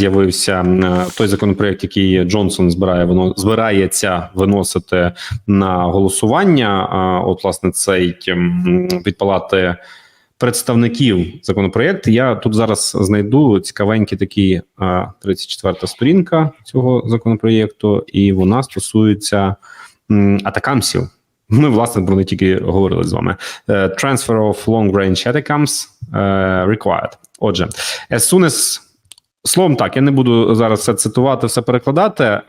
з'явився е, той законопроект, який Джонсон збирає воно збирається виносити на голосування. От, власне, цей від палати представників законопроект. Я тут зараз знайду цікавенький такий 34 сторінка цього законопроєкту, і вона стосується атакамсів. Ми власне про них тільки говорили з вами. Е, Transfer of long range ATACMS е, required. Отже, as soon as Словом так, я не буду зараз все цитувати, все перекладати.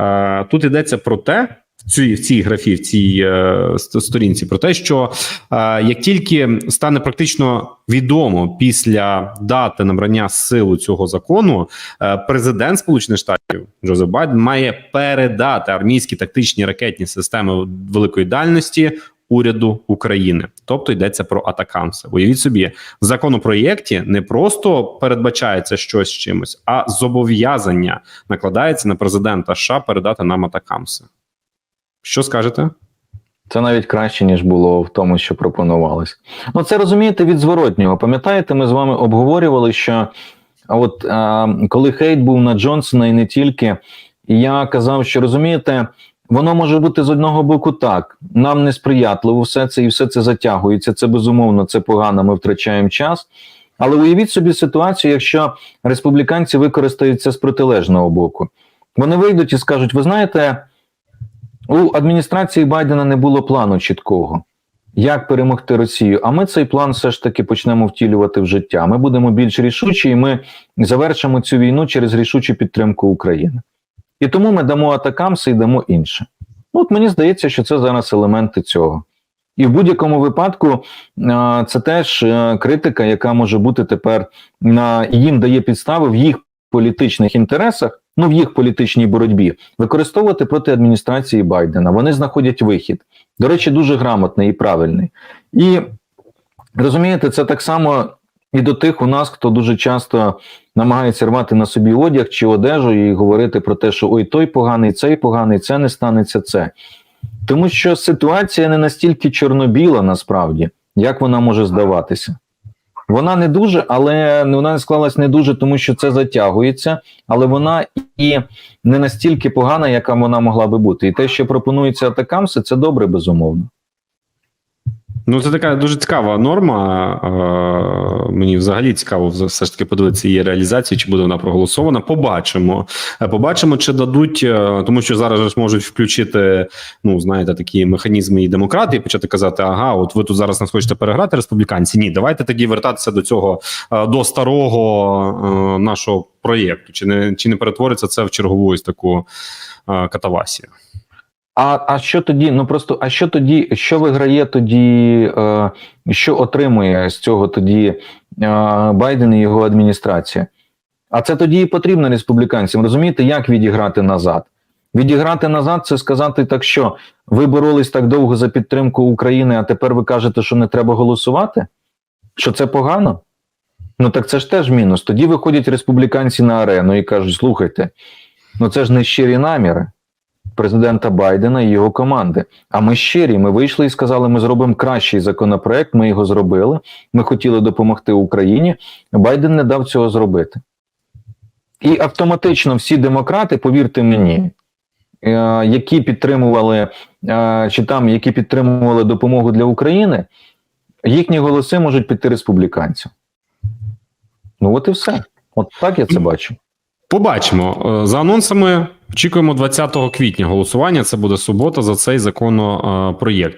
Тут йдеться про те, в цій, в цій графі, в цій е, сторінці, про те, що е, як тільки стане практично відомо після дати набрання силу цього закону, е, президент Сполучених Штатів Джозеф Байден має передати армійські тактичні ракетні системи великої дальності уряду України, тобто йдеться про атакамси. Уявіть собі, в законопроєкті не просто передбачається щось з чимось, а зобов'язання накладається на президента США передати нам атакамси. Що скажете? Це навіть краще, ніж було в тому, що пропонувалось. Ну, це розумієте від зворотнього. Пам'ятаєте, ми з вами обговорювали, що от а, коли хейт був на Джонсона і не тільки, я казав, що розумієте, воно може бути з одного боку так. Нам несприятливо все це і все це затягується. Це безумовно, це погано, ми втрачаємо час. Але уявіть собі ситуацію, якщо республіканці використаються з протилежного боку. Вони вийдуть і скажуть: ви знаєте, у адміністрації Байдена не було плану чіткого, як перемогти Росію. А ми цей план все ж таки почнемо втілювати в життя. Ми будемо більш рішучі, і ми завершимо цю війну через рішучу підтримку України. І тому ми дамо атакамси і дамо інше. Ну, От мені здається, що це зараз елементи цього. І в будь-якому випадку це теж е, критика, яка може бути тепер на їм дає підстави в їх політичних інтересах, ну в їх політичній боротьбі, використовувати проти адміністрації Байдена. Вони знаходять вихід. До речі, дуже грамотний і правильний. І розумієте, це так само і до тих у нас, хто дуже часто намагається рвати на собі одяг чи одежу і говорити про те, що ой, той поганий, цей поганий, це не станеться це. Тому що ситуація не настільки чорно-біла насправді, як вона може здаватися. Вона не дуже, але вона не склалась не дуже, тому що це затягується, але вона і не настільки погана, яка вона могла би бути. І те, що пропонується атакамси, це добре, безумовно. Ну, це така дуже цікава норма. Е, Мені взагалі цікаво все ж таки подивитися її реалізацію, чи буде вона проголосована. Побачимо. Е, Побачимо, чи дадуть, е, тому що зараз ж можуть включити, ну знаєте, такі механізми і демократи, і почати казати: ага, от ви тут зараз нас хочете переграти, республіканці. Ні, давайте тоді вертатися до цього до старого нашого проєкту. Чи не чи не перетвориться це в чергову ось таку катавасію? А а що тоді? Ну просто а що тоді, що виграє тоді, е, що отримує з цього тоді е, Байден і його адміністрація? А це тоді і потрібно республіканцям. Розумієте, як відіграти назад? Відіграти назад це сказати так, що ви боролись так довго за підтримку України, а тепер ви кажете, що не треба голосувати? Що це погано? Ну так це ж теж мінус. Тоді виходять республіканці на арену і кажуть: слухайте, ну це ж не щирі наміри президента Байдена і його команди. А ми щирі, ми вийшли і сказали, ми зробимо кращий законопроект. Ми його зробили. Ми хотіли допомогти Україні. Байден не дав цього зробити. І автоматично всі демократи, повірте мені, е, які підтримували е, чи там які підтримували допомогу для України, їхні голоси можуть піти республіканцям. Ну от і все. От так я це бачу. Побачимо Е, за анонсами. Очікуємо 20 квітня голосування. Це буде субота за цей законопроєкт.